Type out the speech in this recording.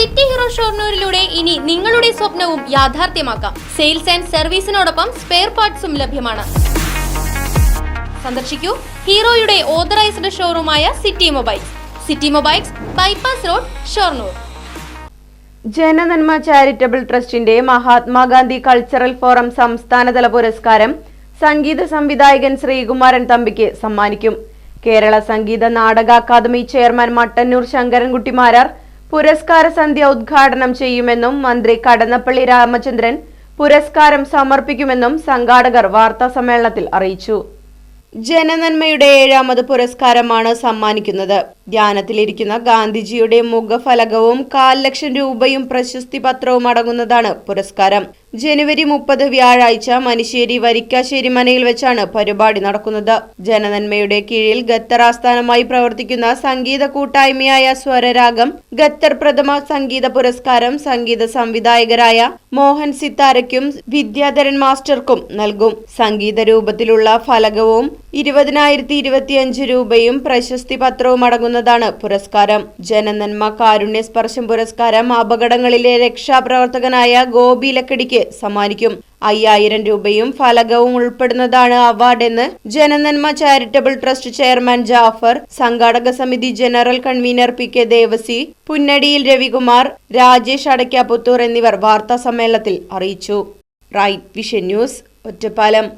City hero ഷോർണൂരിലൂടെ ഇനി നിങ്ങളുടെ സ്വപ്നവും യാഥാർത്ഥ്യമാക്കാം. സെയിൽസ് ആൻഡ് സർവീസിനോടൊപ്പം സ്പെയർ പാർട്സും ലഭ്യമാണ്. സന്ദർശിക്കൂ ഹീറോയുടെ authorised ഷോറൂമായ city mobiles. City mobiles bypass road Shoranur. Jananmma charitable ട്രസ്റ്റിന്റെ മഹാത്മാഗാന്ധി കൾച്ചറൽ ഫോറം സംസ്ഥാനതല പുരസ്കാരം സംഗീത സംവിധായകൻ ശ്രീകുമാരൻ തമ്പിക്ക് സമ്മാനിക്കും. കേരള സംഗീത നാടക അക്കാദമി ചെയർമാൻ മട്ടന്നൂർ ശങ്കരൻകുട്ടി മാരാർ പുരസ്കാര സന്ധ്യ ഉദ്ഘാടനം ചെയ്യുമെന്നും മന്ത്രി കടന്നപ്പള്ളി രാമചന്ദ്രൻ പുരസ്കാരം സമർപ്പിക്കുമെന്നും സംഘാടകർ വാർത്താ സമ്മേളനത്തിൽ അറിയിച്ചു. ജനനന്മയുടെ ഏഴാമത് പുരസ്കാരമാണ് സമ്മാനിക്കുന്നത്. ധ്യാനത്തിലിരിക്കുന്ന ഗാന്ധിജിയുടെ മുഖഫലകവും കാൽ ലക്ഷം രൂപയും പ്രശസ്തി പത്രവും അടങ്ങുന്നതാണ് പുരസ്കാരം. ജനുവരി മുപ്പത് വ്യാഴാഴ്ച മനിശ്ശേരി വരിക്കാശ്ശേരി മനയിൽ വെച്ചാണ് പരിപാടി നടക്കുന്നത്. ജനനന്മയുടെ കീഴിൽ ഖത്തർ ആസ്ഥാനമായി പ്രവർത്തിക്കുന്ന സംഗീത കൂട്ടായ്മയായ സ്വരരാഗം ഖത്തർ പ്രഥമ സംഗീത പുരസ്കാരം സംഗീത സംവിധായകരായ മോഹൻ സിത്താരയ്ക്കും വിദ്യാധരൻ മാസ്റ്റർക്കും നൽകും. സംഗീത രൂപത്തിലുള്ള ഫലകവും ഇരുപതിനായിരത്തി ഇരുപത്തിയഞ്ച് രൂപയും പ്രശസ്തി പത്രവും അടങ്ങുന്നതാണ് പുരസ്കാരം. ജനനന്മ കാരുണ്യ സ്പർശം പുരസ്കാരം അപകടങ്ങളിലെ രക്ഷാപ്രവർത്തകനായ ഗോപി ലക്കടിക്ക് സമ്മാനിക്കും. അയ്യായിരം രൂപയും ഫലകവും ഉൾപ്പെടുന്നതാണ് അവാർഡെന്ന് Jananmma charitable trust chairman Jafar സംഘാടക സമിതി general convener P K Devasi Punnadiyil Ravikumar Rajesh Adakkaputhur എന്നിവർ വാർത്താ സമ്മേളനത്തിൽ അറിയിച്ചു. Right vision news Ottapalam.